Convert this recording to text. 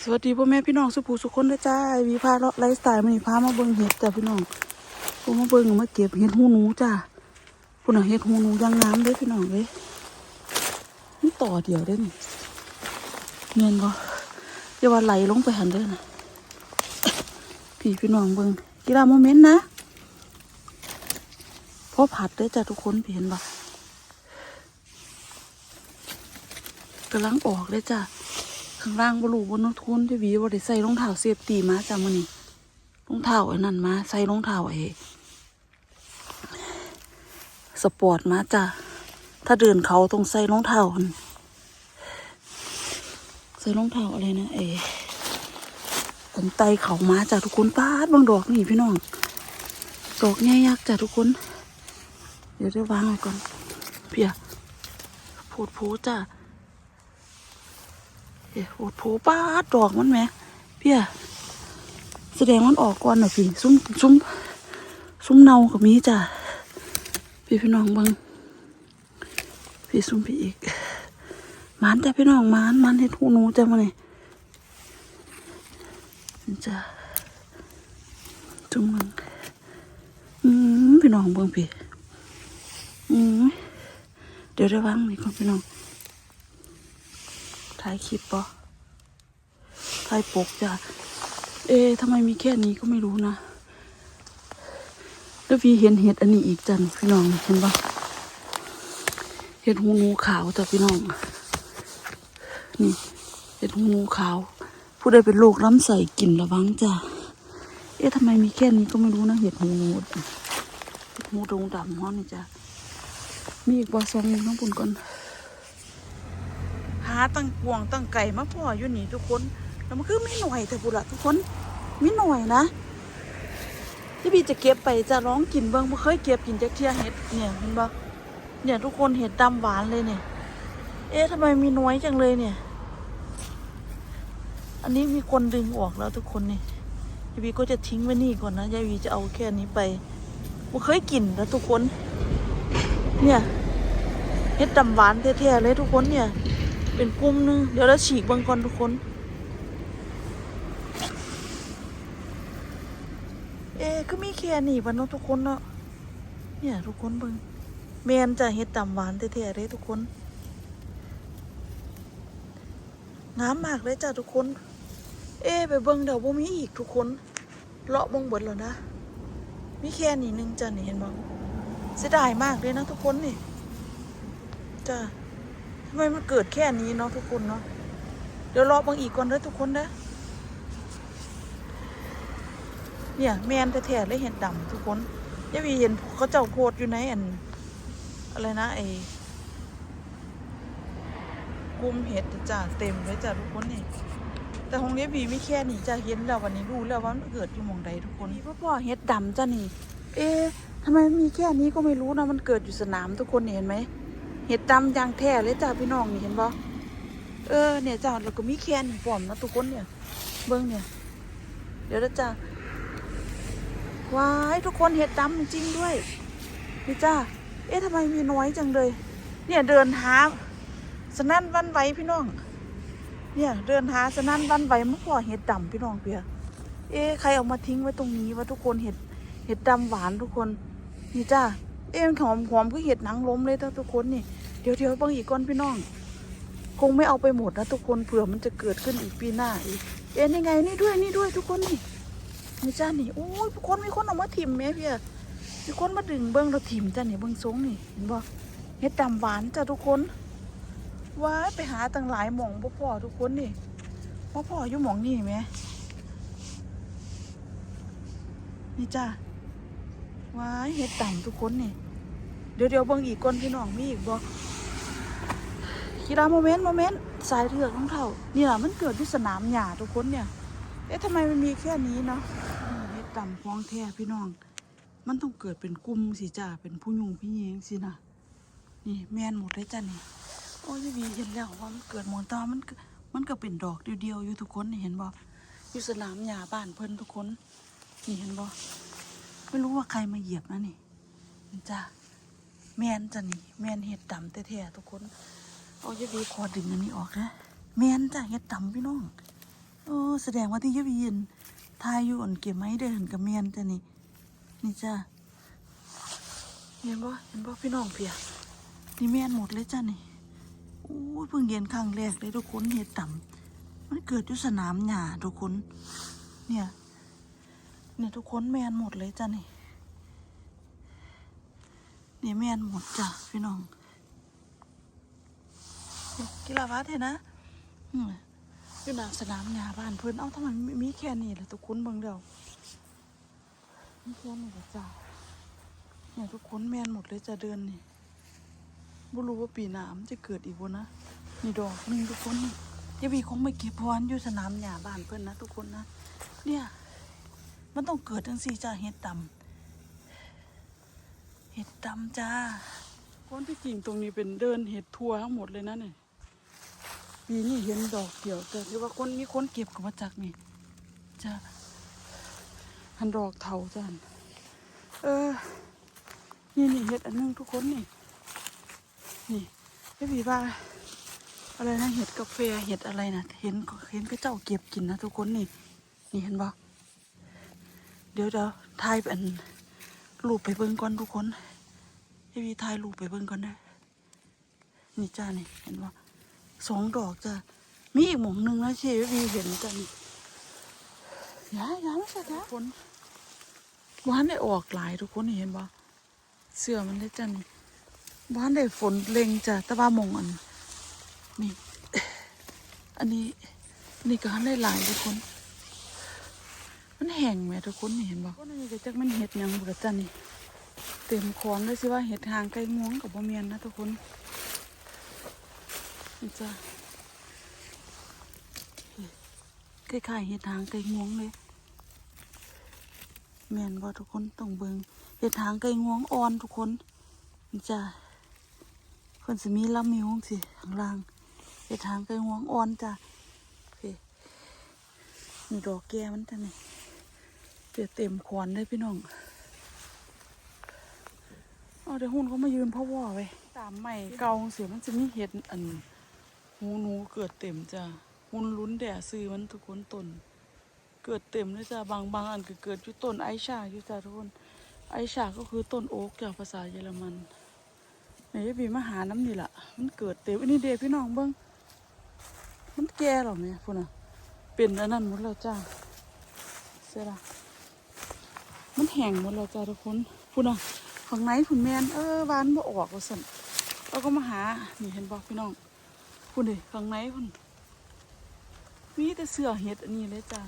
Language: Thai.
สวัสดีพ่อแม่พี่น้องสุภูสุคนด้วยจ้าวีพาเลาะไลฟ์สไตล์มันพามาเบิ่งเห็ดจ้าพี่น้องพมาเบิ่งมาเก็บเห็ดหูหนูจ้าพุ่นน่ะเห็ดหูหนูยางงามเด้พี่น้องเด้ยนี่ต่อเดียวเด้นี่เงินบ่อย่าว่าไหลลงไปหันเด้อนะพี่พี่น้องเบิ่งกีฬาโมเมนต์นะพ่อผัดเด้อจ้าทุกคนเห็นบ่กำลังออกเลยจ้า ข้างล่างบรูบนนทุนที่วีว่าได้ใส่รองเท้าเซฟตีมาจ้ามันนี่รองเท้าไอ้นั่นมาใส่รองเท้าไอ้สปอร์ตมาจ้าถ้าเดินเขาต้องใส่รองเท้าใส่รองเท้าอะไรนะเอกันไตเขามาจ้าทุกคนป้าดบางดอกนี่พี่น้องดอกแง่ยักจ้าทุกคน เดี๋ยวได้วางไว้ก่อนเพียโพดโพจ้า เอ้ยโอ้โหป้าดดอกมันแหมเพี่ยแสดงมันออกก่อนหน่ะพี่ซุ้มซุ้มซุ้มเนากับมีจ้ะพี่พี่น้องบิงพี่ซุ้มพี่อีกมันแต่พี่น้องมันมันให้ทูหนูจ้ะมาเนี่ยจ้ะจุ่มมึงอืมพี่น้องบิ่งพี่อืมเดี๋ยวได้วางนี่ก่อนพี่น้องายคลิปปะถ่ายปกจ้ะ เอ๊ะทำไมมีแค่นี้ก็ไม่รู้นะ แล้วพี่เห็นเห็ดอันนี้อีกจันพี่น้องเห็นปะเห็ดหูงูขาวจ้ะพี่น้อง นี่เห็ดหูงูขาว ผู้ใดเป็นโรคล้ำใส่กินระวังจ้ะ เอ๊ะทำไมมีแค่นี้ก็ไม่รู้นะเห็ดหูงูเห็ดหูดงดำฮ้อนนี่จ้ะ มีอีกบอซองนึงต้องปุ่นก่อนาตั้งกวงตั้งไก่มาพ่ออยู่นี่ทุกคนแล้วมันคือไม่หน่อยแต่บุระทุกคนไม่หน่อยนะที่พี่จะเก็บไปจะร้องกินเบิ้งบ่เคยเก็บกินจากเทียเห็ดเนี่ยเห็นปะเนี่ยทุกคนเห็ดดำหวานเลยเนี่ย เอ๊ะทำไมมีน้อยจังเลยเนี่ย อันนี้มีคนดึงออกแล้วทุกคนนี่ยายวีก็จะทิ้งไว้นี่ก่อนนะยายวีจะเอาแค่นี้ไปบ่เคยกินแล้วทุกคน เนี่ยเห็ดดำหวานแท้ๆเลยทุกคนเนี่ย เป็นกลุ่มหนึง เดี๋ยวเราฉีกบางก่อนทุกคน เอ๊ก็มีแค่นี้ปะเนาะทุกคนเนาะ เนี่ยทุกคนเบิ่งแมนจะเฮ็ดตำหวานแท้ๆเลยทุกคน งามมากเลยจ้ะทุกคน เอ๊ไปเบิ่งเดี๋ยวบ่มีอีกทุกคน เลาะบ่งเบิดแล้วนะ มีแค่นี้หนึงจ้ะนี่เห็นบ่เสียดายมากเลยนะทุกคนนี่จ้ะ ทำไมมันเกิดแค่นี้เนาะทุกคนเนาะเดี๋ยวรอบางอีกก่อนเด้อทุกคนนะเนี่ยแมนแท้ๆเลยเห็นดำทุกคนยายวีเห็นเขาเจ้าโพดอยู่ในอันอะไรนะไอ้กุมเห็ดจ้าเต็มเลยจ้าทุกคนนี่แต่ของยายวีไม่แค่นี้จ้าเห็นแล้ววันนี้รู้แล้วว่ามันเกิดอยู่มองใดทุกคนพ่อพ่อเห็ดดำจ้านี่ เอ๊ะทำไมมีแค่นี้ก็ไม่รู้นะมันเกิดอยู่สนามทุกคนนี่เห็นไหม เห็ดดำยางแท้เลยจ้าพี่น้องนี่เห็นบ่เออเนี่ยจ้าแล้วก็มีแคนปลอมนะทุกคนเนี่ย เบิ้งเนี่ย เดี๋ยวนะจ้าว้ายทุกคนเห็ดดำจริงด้วยนี่จ้าเอ๊ะทำไมมีน้อยจังเลย เนี่ยเดินหาสนั่นวันไหวพี่น้อง เนี่ย เดินหาสนั่นวันไหวมาพอเห็ดดำพี่น้องเปียเอ๊ะใครเอามาทิ้งไว้ตรงนี้วะทุกคนเห็ดเห็ดดำหวานทุกคนนี่จ้า เอ๊ะมันหอมหอมคือเห็ดหนังล้มเลยทุกคนนี่เดี๋ยวเดี๋ยวบางอีกก้อนพี่น้อง คงไม่เอาไปหมดนะทุกคนเผื่อมันจะเกิดขึ้นอีกปีหน้าอีกเอ๊ะนี่ไงนี่ด้วยนี่ด้วยทุกคนนี่นี่จ้านี่โอ้ยทุกคนมีคนเออกมาถิ่มแม่พี่อะมีคนมาดึงเบิ้องเราถิ่มจ้านี่เบิ้องทรงนี่เห็นบ่เห็ดดำหวานจ้าทุกคนว้ายไปหาตั้งหลายหม่องบ่พ่อทุกคนนี่บ่พออยู่หม่องนี่ไหมนี่จ้าว้ายเห็ดดำทุกคนนี่ เดี๋ยวเดี๋ยวเบิ่งอีกก่อนพี่น้องมีอีกบ่กีฬาโมเมนต์โมเมนต์สายเถือกของเขานี่ยมันเกิดที่สนามหญ้าทุกคนเนี่ย เอ๊ะทำไมมันมีแค่นี้เนาะนี่เฮ็ดต่ำฟ้องแท้พี่น้อง มันต้องเกิดเป็นกลุ่มสิจ้าเป็นผู้ยุงพี่เยงสินะนี่แมนหมดเลยจ้ะนี่โอ้ยวีเห็นแล้วว่ามันเกิดมอนตามันมันก็เป็นดอกเดียวๆอยู่ทุกคนเห็นบ่อยู่สนามหญ้าบ้านเพิ่นทุกคนนี่เห็นบ่ไม่รู้ว่าใครมาเหยียบนะนี่จ้า แมนจ้ะนี่แมนเห็ดดำแท้ๆทุกคนเอาจะดีคอดึงอันนี้ออกนะแมนจ้ะเห็ดดำพี่น้องเอแสดงว่าที่เยบีนทายอยู่อ่อนเก็บไม้เดินกับเมียนจ้ะนี่นี่จ้าเห็นบ่เห็นบ่พี่น้องเพียนี่แมนหมดเลยจ้ะนี่โอ้เพิ่งเห็นครั้งแรกเลยทุกคนเห็ดต่ำมันเกิดอยู่สนามหญ้าทุกคน เนี่ยเนี่ยทุกคนแมนหมดเลยจ้ะนี่ นี่ยแม่นหมดจ้ะพี่น้องกีฬาวัดเห็นนะอยู่หน้าสนามหญ้าบ้านเพื่อนเอ้าทำไมมีแค่นี้ล่ะทุกคนเบิ่งเดียวนี่แค่นี้ละจ้าเนี่ยทุกคนแมนหมดเลยจะเดือนนี่บ่รู้ว่าปีหน้ามันจะเกิดอีกบ่นะนี่ดอกหนึงทุกคนนี่ยาวีคงไม่เก็บพรอยู่สนามหญ้าบ้านเพิ่อนนะทุกคนนะเนี่ย มันต้องเกิดจังสี่จ้าเห็ดดำ เห็ดดำจ้าคนที่จริงตรงนี้เป็นเดินเห็ดทัวทั้งหมดเลยนะเนี่ยปีนี้เห็นดอกเดี่ยวแต่ที่ว่าคนมีคนเก็บกับมาจากนี่จ้าหันดอกเถาจันเออ นี่นี่เห็ดอันนึงทุกคนนี่ นี่พี่บีว่าอะไรนะเห็ดกาแฟเห็ดอะไรนะเห็นเห็นก็เจ้าเก็บกินนะทุกคนนี่ นี่เห็นบ่เดี๋ยวเดี๋ยวถ่ายเป็น รูปไปเบิ่งก่อนทุกคนพี่บีถ่ายรูปไปเบิ่งก่อนนะนี่จ้านี่เห็นบ่สองดอกจ้ามีอีกหมองหนึงนะเชฟพี่บีเห็นจ้านี่ยายยายไม่ใช่ครับฝนบ้านได้ออกหลายทุกคนนี่เห็นบ่เสื้อมันได้จันนี่บ้านได้ฝนเล็งจ้ะแต่ว่าหมองอันนี่อันนี้นี่ก็หันได้หลายทุกคน มันแห้งไหมทุกคนเห็นบ่ก็นี่จักมันเห็ดยังบ่กะจันนี่เต็มคอนเลยสิว่าเห็ดหางไก่งวงกับบ่เมียนนะทุกคนจะคล้ายๆเห็ดหางไก่งวงเลยแม่นบ่ทุกคนต้องเบิงเห็ดหางไก่งวงอ่อนทุกคนจะเพิ่นสิมีลำมีวงสิข้างล่างเห็ดหางไก่งวงอ่อนจ้ะพี่นี่ดอกแก้มันจ้ะนี่ เดี๋ยวเต็มขวานเลยพี่น้องเอาเดี๋ยวหุ่นเขามายืนพ่อว่าไว้ตามใหม่เก่าเสียมันจะมีเห็ดอันหูหนูเกิดเต็มจ้ะหุ่นลุ้นแด่ซื้อมันทุกคนตนเกิดเต็มเลยจ้ะบางบางอันก็เกิดอยู่ต้นไอชาอยู่จ้ะทุกคนไอชาก็คือต้นโอ๊กจากภาษาเยอรมันไหนจะมีมาหาน้ำนี่ล่ะมันเกิดเต็มอันนี้เด็กพี่น้องเบิ้งมันแก่หรอเนี่ยพุ่นอะเป็นอันนั้นหมดแล้วจ้าเสียละ มันแห้งหมดแล้วจ้าทุกคนพูดนอะข้างในผุนแมนเออวานบ่ออกว่าสั่นเราก็มาหานี่เห็นบอกพี่น้องพุ่นดิข้างในพุ่นมีแต่เสือเห็ดอันนี้เลยจ้า